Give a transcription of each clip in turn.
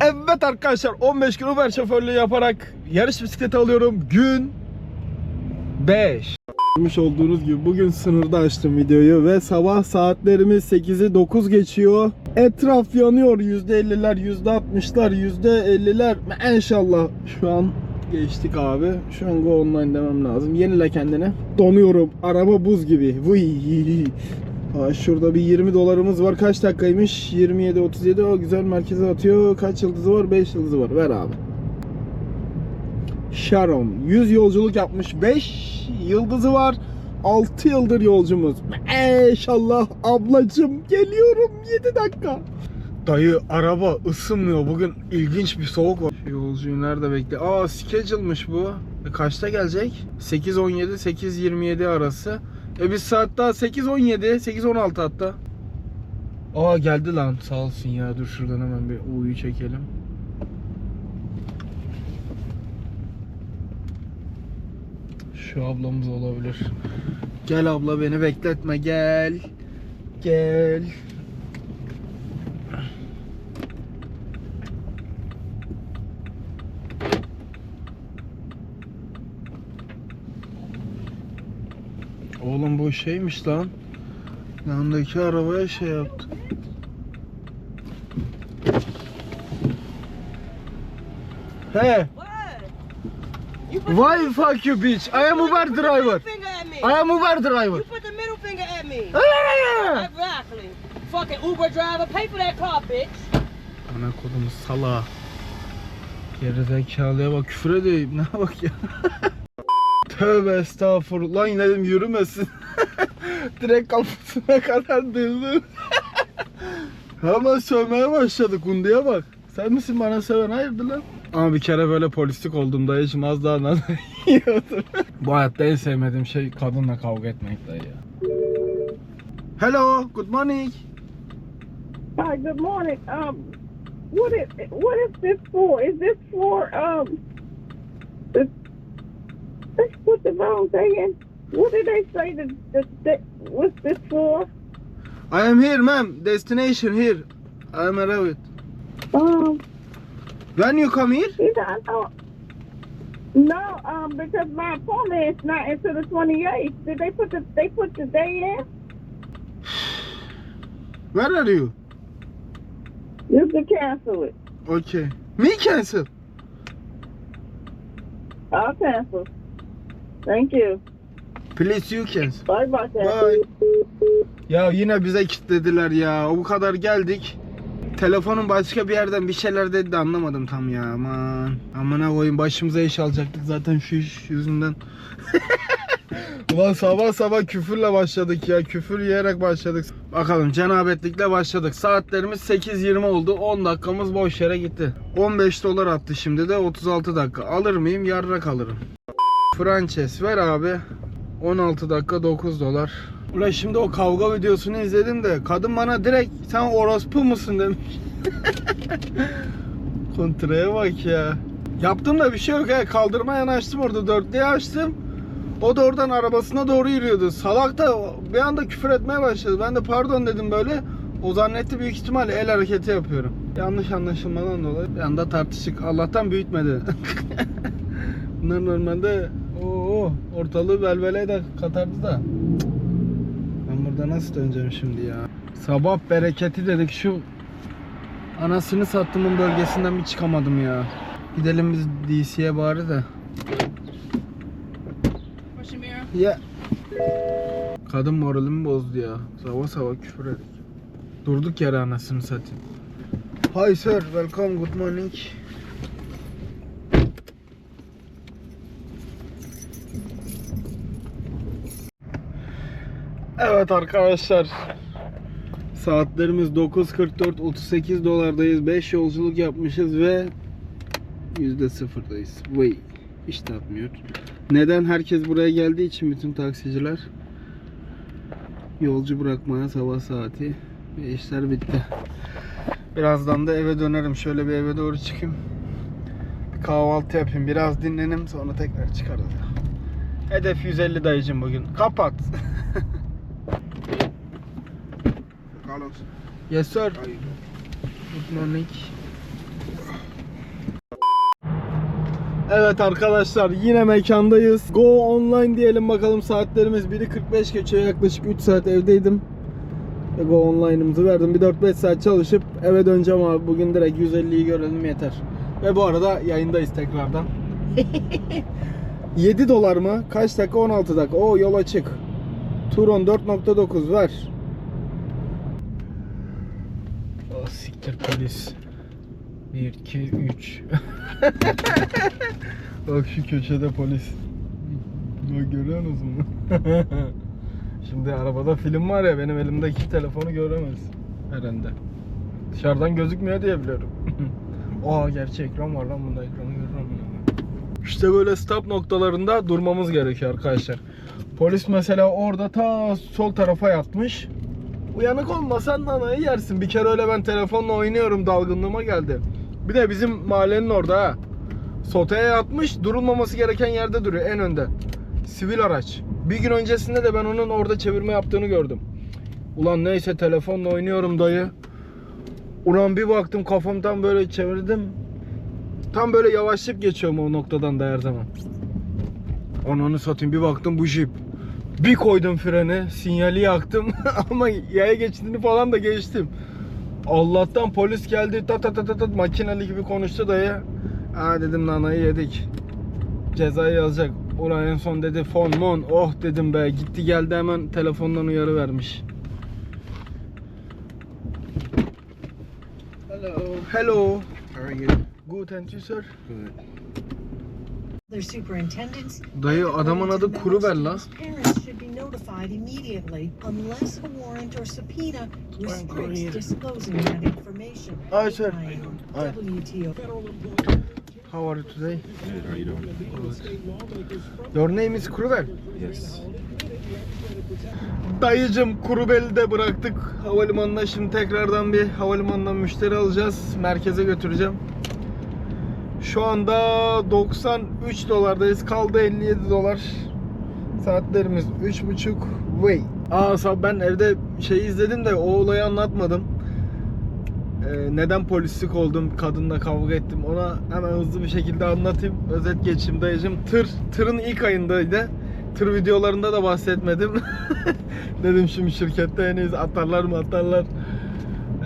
Evet arkadaşlar 15 gün Uber şoförlüğü yaparak yarış bisikleti alıyorum. Gün 5. Görmüş olduğunuz gibi bugün sınırda açtım videoyu ve sabah saatlerimiz 8'i 9 geçiyor. Etraf yanıyor %50'ler, %60'lar, %50'ler. İnşallah şu an geçtik abi. Şu an go online demem lazım. Yenile kendini. Donuyorum. Araba buz gibi. Aa, şurada bir 20 dolarımız var. Kaç dakikaymış? 27 37. O güzel merkeze atıyor. Kaç yıldızı var? 5 yıldızı var. Ver abi. Sharon 100 yolculuk yapmış. 5 yıldızı var. 6 yıldır yolcumuz. İnşallah ablacım geliyorum 7 dakika. Dayı araba ısınmıyor. Bugün ilginç bir soğuk var. Şu yolcuyu nerede bekliyor? Aa schedule'mış bu. E, kaçta gelecek? 8.17 8.27 arası. E biz saat daha 8.17 8.16 hatta. Aa geldi lan sağ olsun ya. Dur şuradan hemen bir U'yu çekelim. Şu ablamız olabilir. Gel abla beni bekletme gel. Gel. Bu şeymiş lan. Yanındaki arabaya şey yaptı. He. What? You put Why fuck you bitch? I am Uber driver. I am Uber driver. You put the middle finger at me. Ah! Exactly. Fucking Uber driver, pay for that car, bitch. Ana kodumuz sala. Gerizekalıya bak küfür edeyim ne bak ya. Tövbe estağfurullah yine dedim yürümesin. Direkt kafasına kadar dövdüm. Hemen sövmeye başladı kunduya bak. Sen misin bana söven hayırdır lan? Ama bir kere böyle polislik oldum dayıcım az daha nazar yiyordum. Bu hayatta en sevmediğim şey kadınla kavga etmek dayı ya. Hello, good morning. Hi, good morning. Um, what is what is this for? Is this for um? The, let's put the wrong in. What did I say? The, the, the what's this for? I am here, ma'am. Destination here. I am arrived. Um, When you come here? guys. No, um, because my appointment is not until the twenty eighth. Did they put the they put the day in? Where are you? You can cancel it. Okay. Me cancel. I'll cancel. Thank you. Please you. Sorry about that. Bye. Ya yine bize kilitlediler ya. Bu kadar geldik. Telefonun başka bir yerden bir şeyler dedi de anlamadım tam ya. Aman. Amına koyayım başımıza iş alacaktık zaten şu iş yüzünden. Ulan sabah sabah küfürle başladık ya. Küfür yiyerek başladık. Bakalım cenabetlikle başladık. Saatlerimiz 8.20 oldu. 10 dakikamız boş yere gitti. 15 dolar attı şimdi de 36 dakika. Alır mıyım? Yarrak alırım. Frances ver abi. 16 dakika 9 dolar. Ulan şimdi o kavga videosunu izledim de kadın bana direkt sen orospu musun demiş. Kontraya bak ya. Yaptım da bir şey yok ya. Kaldırma yanaştım orada dörtlüğe açtım. O da oradan arabasına doğru yürüyordu. Salak da bir anda küfür etmeye başladı. Ben de pardon dedim böyle. O zannetti büyük ihtimalle el hareketi yapıyorum. Yanlış anlaşılmadan dolayı. Bir anda tartışık. Allah'tan büyütmedi. Bunlar normalde o ortalığı velveleye de katardı da. Ben burada nasıl döneceğim şimdi ya? Sabah bereketi dedik şu anasını sattımın bölgesinden bir çıkamadım ya. Gidelim biz DC'ye bari de. Ya. Kadın moralimi bozdu ya. Sabah sabah küfür ettik. Durduk yere anasını satayım. Hi sir, welcome, good morning. Evet arkadaşlar. Saatlerimiz 9.44 38 dolardayız. 5 yolculuk yapmışız ve yüzde sıfırdayız. Vay. Hiç tatmıyor. Neden? Herkes buraya geldiği için bütün taksiciler yolcu bırakmaya sabah saati ve işler bitti. Birazdan da eve dönerim. Şöyle bir eve doğru çıkayım. Bir kahvaltı yapayım. Biraz dinlenim. Sonra tekrar çıkarız. Hedef 150 dayıcım bugün. Kapat. Carlos, yes sir. Good morning. Evet arkadaşlar yine mekandayız. Go online diyelim bakalım saatlerimiz 1'i 45 geçiyor yaklaşık 3 saat evdeydim. Ve Go online'ımızı verdim. Bir 4-5 saat çalışıp eve döneceğim abi. Bugün direkt 150'yi görelim yeter. Ve bu arada yayındayız tekrardan. 7 dolar mı? Kaç dakika? 16 dakika. Oo yol açık. Turon 4.9 ver. Oh, siktir polis. 1, 2, 3. Bak şu köşede polis. Bak görüyor musun? Şimdi arabada film var ya benim elimdeki telefonu göremez herhalde. Dışarıdan gözükmüyor diye biliyorum. Oha gerçi ekran var lan bunda ekranı görürüm. İşte böyle stop noktalarında durmamız gerekiyor arkadaşlar. Polis mesela orada ta sol tarafa yatmış. Uyanık olmasan nanayı yersin. Bir kere öyle ben telefonla oynuyorum dalgınlığıma geldi. Bir de bizim mahallenin orada ha. Soteye yatmış durulmaması gereken yerde duruyor en önde. Sivil araç. Bir gün öncesinde de ben onun orada çevirme yaptığını gördüm. Ulan neyse telefonla oynuyorum dayı. Ulan bir baktım kafamdan böyle çevirdim. Tam böyle yavaşlayıp geçiyorum o noktadan da her zaman. Ananı satayım bir baktım bu jip. Bir koydum freni, sinyali yaktım ama yaya geçtiğini falan da geçtim. Allah'tan polis geldi tat tat tat tat makineli gibi konuştu dayı. Aa dedim nanayı yedik. Cezayı yazacak. Ulan en son dedi fon mon oh dedim be gitti geldi hemen telefondan uyarı vermiş. Hello. Hello. How are you? Good and you sir? Good. Dayı adamın adı Kuruver la. Parents should be notified immediately unless a warrant or subpoena restricts disclosing that information. Hi sir. By Hi. WTO. How are you today? Good. How are you doing? Your name is Kuruver. Yes. Dayıcım Kurubel'i de bıraktık havalimanına. Şimdi tekrardan bir havalimanından müşteri alacağız. Merkeze götüreceğim. Şu anda 93 dolardayız. Kaldı 57 dolar. Saatlerimiz 3.30 way. Aa sab- ben evde şey izledim de o olayı anlatmadım. Ee, neden polislik oldum, kadınla kavga ettim. Ona hemen hızlı bir şekilde anlatayım. Özet geçeyim dayıcım. Tır, tırın ilk ayındaydı. Tır videolarında da bahsetmedim. Dedim şimdi şirkette henüz atarlar mı atarlar.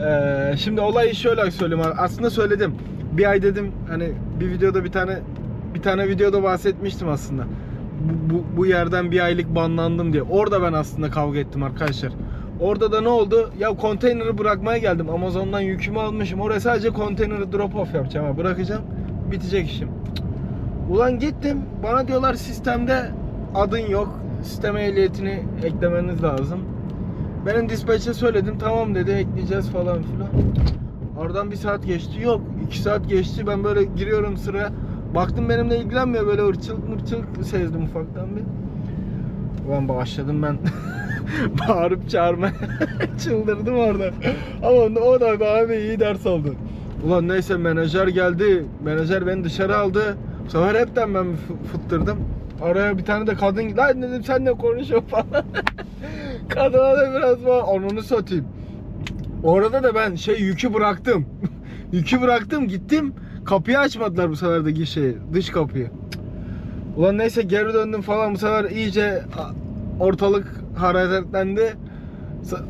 Ee, şimdi olayı şöyle söyleyeyim. Aslında söyledim. Bir ay dedim hani bir videoda bir tane bir tane videoda bahsetmiştim aslında. Bu, bu, bu yerden bir aylık banlandım diye. Orada ben aslında kavga ettim arkadaşlar. Orada da ne oldu? Ya konteyneri bırakmaya geldim. Amazon'dan yükümü almışım. Oraya sadece konteyneri drop off yapacağım. Bırakacağım. Bitecek işim. Ulan gittim. Bana diyorlar sistemde adın yok. Sisteme ehliyetini eklemeniz lazım. Benim dispatch'e söyledim. Tamam dedi ekleyeceğiz falan filan. Oradan bir saat geçti. Yok. iki saat geçti. Ben böyle giriyorum sıraya. Baktım benimle ilgilenmiyor. Böyle ırçılık mırçılık sezdim ufaktan bir. Ulan başladım ben bağırıp çağırmaya. Çıldırdım orada. Ama o da bana bir iyi ders oldu. Ulan neyse menajer geldi. Menajer beni dışarı aldı. Bu sefer hepten ben fı- fıttırdım. Araya bir tane de kadın lan dedim sen ne konuşuyorsun falan. Kadına da biraz var onunu satayım. Orada da ben şey yükü bıraktım. yükü bıraktım gittim. Kapıyı açmadılar bu sefer de gişeyi. Dış kapıyı. Ulan neyse geri döndüm falan bu sefer iyice ortalık hareketlendi.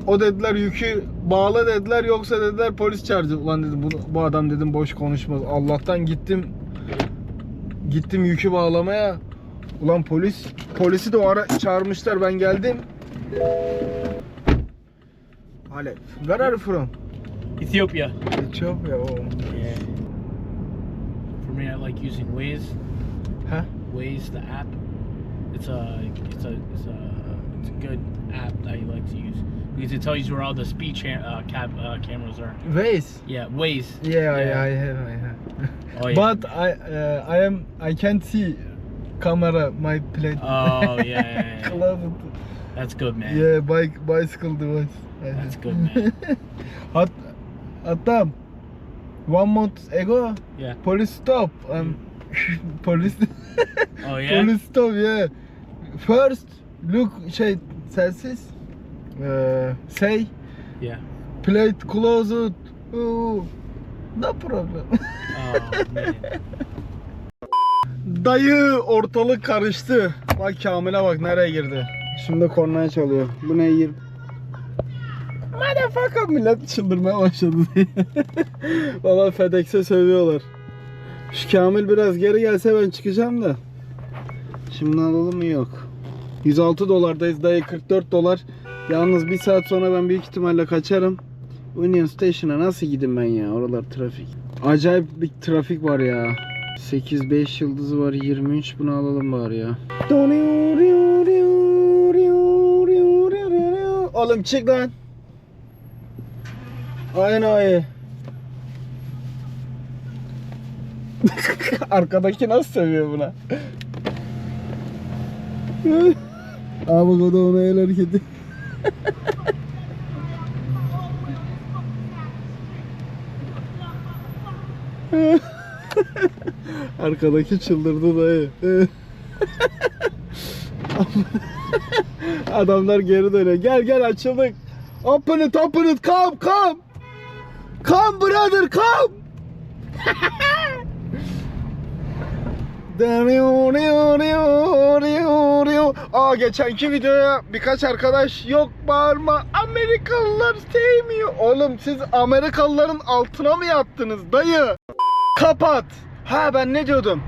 O dediler yükü bağla dediler yoksa dediler polis çağıracak. Ulan dedim bu, bu adam dedim boş konuşmaz. Allah'tan gittim gittim yükü bağlamaya. Ulan polis polisi de o ara çağırmışlar ben geldim. Where are you from? Ethiopia. Ethiopia. Oh. Yeah. For me, I like using Waze. Huh? Waze, the app. It's a, it's a, it's a, it's a good app that you like to use because it tells you where all the speed uh, cab uh, cameras are. Waze. Yeah, Waze. Yeah, I, I have, I have. Oh, yeah. But I, uh, I am, I can't see camera, my plate. Oh, yeah, yeah, yeah. That's good, man. Yeah, bike, bicycle device. That's good, man. Hat, hatta one month ago, Yeah. police stop. Um, police. Oh yeah. Police stop. Yeah. First, look, şey, sensiz. Uh, say, Yeah. plate closed. Oh, no problem. Oh man. Dayı ortalık karıştı. Bak Kamil'e bak nereye girdi. Şimdi kornaya çalıyor. Bu ne yir? Motherfucker millet çıldırmaya başladı. Valla FedEx'e sövüyorlar. Şu Kamil biraz geri gelse ben çıkacağım da. Şimdi alalım mı yok. 106 dolardayız dayı 44 dolar. Yalnız bir saat sonra ben büyük ihtimalle kaçarım. Union Station'a nasıl gideyim ben ya? Oralar trafik. Acayip bir trafik var ya. 8 5 yıldızı var 23 bunu alalım bari ya. Oğlum çık lan. Aynen. Arkadaki nasıl seviyor buna? Bak o da ona el hareketi. Arkadaki çıldırdı dayı. Adamlar geri dönüyor. Gel gel açıldık. Open it open it come come. Come brother come. Aa geçenki videoya birkaç arkadaş yok bağırma Amerikalılar sevmiyor. Oğlum siz Amerikalıların altına mı yattınız dayı? Kapat. Ha ben ne diyordum?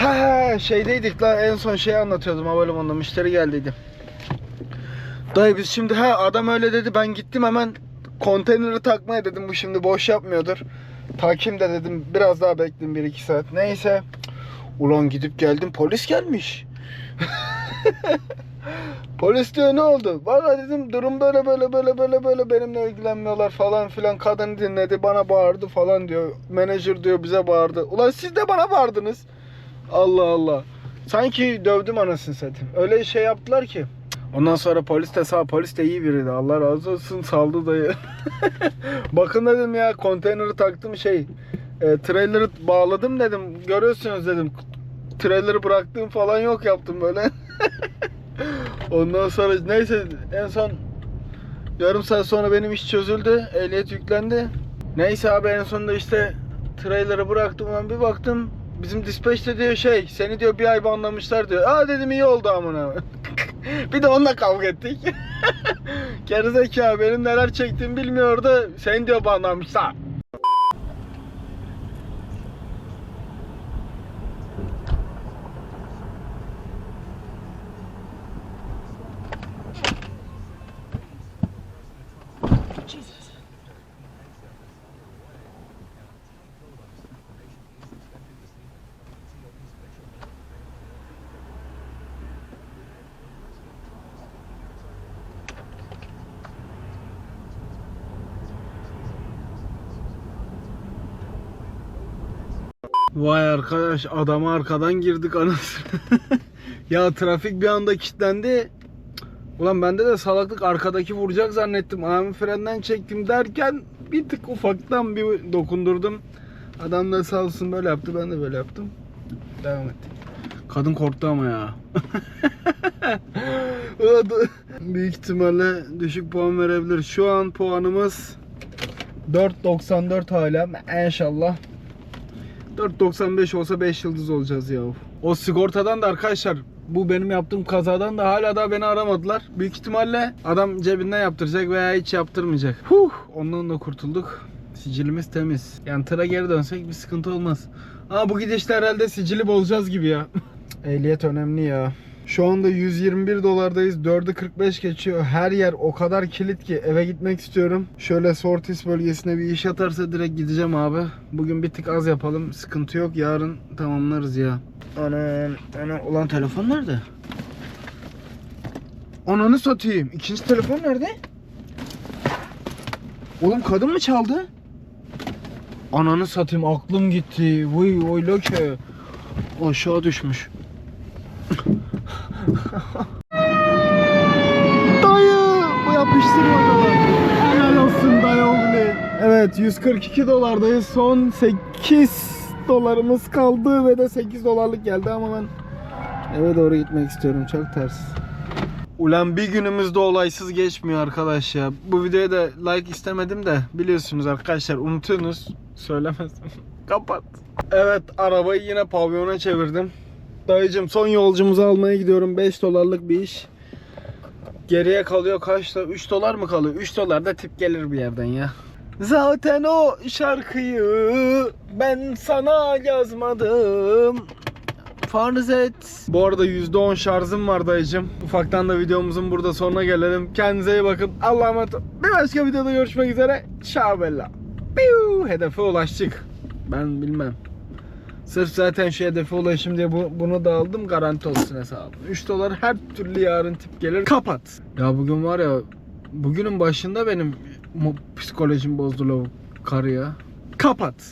Ha şeydeydik la en son şeyi anlatıyordum havalimanında müşteri geldiydi. Dayı biz şimdi ha adam öyle dedi ben gittim hemen konteyneri takmaya dedim bu şimdi boş yapmıyordur. Takayım da dedim biraz daha bekleyin 1-2 saat. Neyse. Ulan gidip geldim polis gelmiş. Polis diyor ne oldu? Valla dedim durum böyle böyle böyle böyle böyle benimle ilgilenmiyorlar falan filan. Kadın dinledi bana bağırdı falan diyor. Menajer diyor bize bağırdı. Ulan siz de bana bağırdınız. Allah Allah. Sanki dövdüm anasını satayım. Öyle şey yaptılar ki. Ondan sonra polis de sağ polis de iyi biriydi. Allah razı olsun saldı dayı. Bakın dedim ya konteyneri taktım şey. E, trailer'ı bağladım dedim. Görüyorsunuz dedim. Trailer'ı bıraktığım falan yok yaptım böyle. Ondan sonra neyse en son yarım saat sonra benim iş çözüldü. Ehliyet yüklendi. Neyse abi en sonunda işte trailer'ı bıraktım ben bir baktım. Bizim dispatch'te diyor şey seni diyor bir ay banlamışlar diyor. Aa dedim iyi oldu amına. bir de onunla kavga ettik. Gerizekalı benim neler çektiğimi bilmiyordu. Seni diyor banlamışlar. Vay arkadaş adama arkadan girdik anasını. ya trafik bir anda kilitlendi. Ulan bende de salaklık arkadaki vuracak zannettim. Ayağımı frenden çektim derken bir tık ufaktan bir dokundurdum. Adam da sağ olsun böyle yaptı ben de böyle yaptım. Devam ettik. Kadın korktu ama ya. Büyük ihtimalle düşük puan verebilir. Şu an puanımız 4.94 hala. İnşallah 4.95 olsa 5 yıldız olacağız ya. O sigortadan da arkadaşlar bu benim yaptığım kazadan da hala da beni aramadılar. Büyük ihtimalle adam cebinden yaptıracak veya hiç yaptırmayacak. Huh, ondan da kurtulduk. Sicilimiz temiz. Yani tıra geri dönsek bir sıkıntı olmaz. Ama bu gidişle herhalde sicili bozacağız gibi ya. Ehliyet önemli ya. Şu anda 121 dolardayız. 4'ü 45 geçiyor. Her yer o kadar kilit ki eve gitmek istiyorum. Şöyle Sortis bölgesine bir iş atarsa direkt gideceğim abi. Bugün bir tık az yapalım. Sıkıntı yok. Yarın tamamlarız ya. Ana, ana ulan telefon nerede? Ananı satayım. İkinci telefon nerede? Oğlum kadın mı çaldı? Ananı satayım aklım gitti. Vay vay loke. Aşağı düşmüş. Dayı bu yapıştırmadılar. Helal olsun dayı oğlu. Evet 142 dolardayız. Son 8 dolarımız kaldı ve de 8 dolarlık geldi ama ben eve doğru gitmek istiyorum. Çok ters. Ulan bir günümüz de olaysız geçmiyor arkadaş ya. Bu videoya da like istemedim de biliyorsunuz arkadaşlar unutuyorsunuz. Söylemezdim. Kapat. Evet arabayı yine pavyona çevirdim. Dayıcım son yolcumuzu almaya gidiyorum. 5 dolarlık bir iş. Geriye kalıyor kaçta? 3 dolar mı kalıyor? 3 dolar da tip gelir bir yerden ya. Zaten o şarkıyı ben sana yazmadım. Farz et. Bu arada %10 şarjım var dayıcım. Ufaktan da videomuzun burada sonuna gelelim. Kendinize iyi bakın. Allah'a emanet. Bir başka videoda görüşmek üzere. Ciao bella. Piu! Hedefe ulaştık. Ben bilmem. Sırf zaten şu hedefe ulaşım diye bu, bunu da aldım garanti olsun hesabım. 3 dolar her türlü yarın tip gelir. Kapat. Ya bugün var ya bugünün başında benim psikolojim bozdu lavuk karı ya. Kapat.